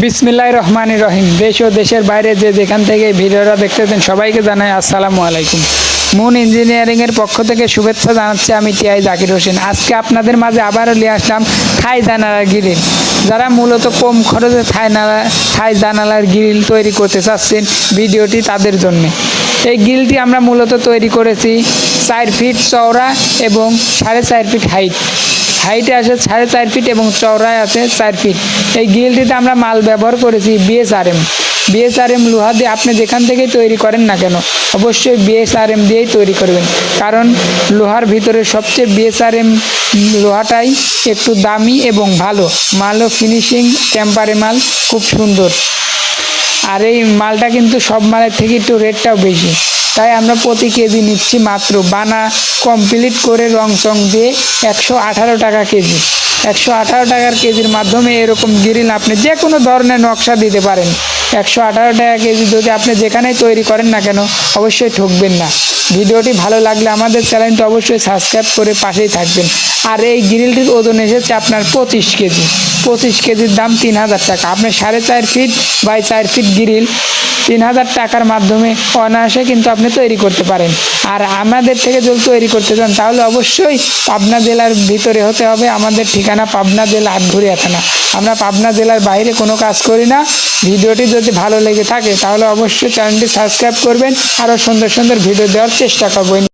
বিসমিল্লাহ রহমান রহিম। দেশ ও দেশের বাইরে যে যেখান থেকে ভিডিওটা দেখতেছেন সবাইকে জানাই আসসালামু আলাইকুম। মুন ইঞ্জিনিয়ারিংয়ের পক্ষ থেকে শুভেচ্ছা জানাচ্ছি আমি টিআই জাকির হোসেন। আজকে আপনাদের মাঝে আবারও নিয়ে আসলাম থাই জানালার গ্রিল। যারা মূলত কম খরচে থাই নালা, থাই জানালার গ্রিল তৈরি করতে চাচ্ছেন ভিডিওটি তাদের জন্য। এই গ্রিলটি আমরা মূলত তৈরি করেছি চার ফিট চওড়া এবং সাড়ে চার ফিট হাইট। হাইটে আছে সাড়ে চার ফিট এবং চওড়ায় আছে চার ফিট। এই গ্রিলটিতে আমরা মাল ব্যবহার করেছি বিএসআরএম বিএসআরএম লোহা দিয়ে আপনি যেখান থেকেই তৈরি করেন না কেন, অবশ্যই বিএসআরএম দিয়েই তৈরি করবেন। কারণ লোহার ভিতরে সবচেয়ে বিএসআরএম লোহাটাই একটু দামি এবং ভালো। মালও ফিনিশিং টেম্পারে মাল, খুব সুন্দর। আর এই মালটা কিন্তু সব মালের থেকে একটু রেটটাও বেশি। তাই আমরা প্রতি কেজি নিচ্ছি মাত্র বানা কমপ্লিট করে রং চং দিয়ে একশো আঠারো টাকা কেজি। একশো আঠারো টাকার কেজির মাধ্যমে এরকম গ্রিল আপনি যে কোনো ধরনের নকশা দিতে পারেন। একশো আঠারো টাকা কেজি যদি আপনি যেখানেই তৈরি করেন না কেন, অবশ্যই ঠকবেন না। ভিডিওটি ভালো লাগলে আমাদের চ্যানেলটি অবশ্যই সাবস্ক্রাইব করে পাশেই থাকবেন। আর এই গ্রিলটির ওজন এসেছে আপনার পঁচিশ কেজি। পঁচিশ কেজির দাম তিন হাজার টাকা। আপনি সাড়ে চার ফিট বাই চার ফিট গ্রিল তিন হাজার টাকার মাধ্যমে অনায়াসে কিন্তু আপনি তৈরি করতে পারেন। আর আমাদের থেকে যদি তৈরি করতে চান, তাহলে অবশ্যই পাবনা জেলার ভিতরে হতে হবে। আমাদের ঠিকানা পাবনা জেলা আটঘরিয়া থানা। আমরা পাবনা জেলার বাইরে কোনো কাজ করি না। ভিডিওটি যদি ভালো লেগে থাকে, তাহলে অবশ্যই চ্যানেলটি সাবস্ক্রাইব করবেন। আরও সুন্দর সুন্দর ভিডিও দেওয়ার চেষ্টা করবেন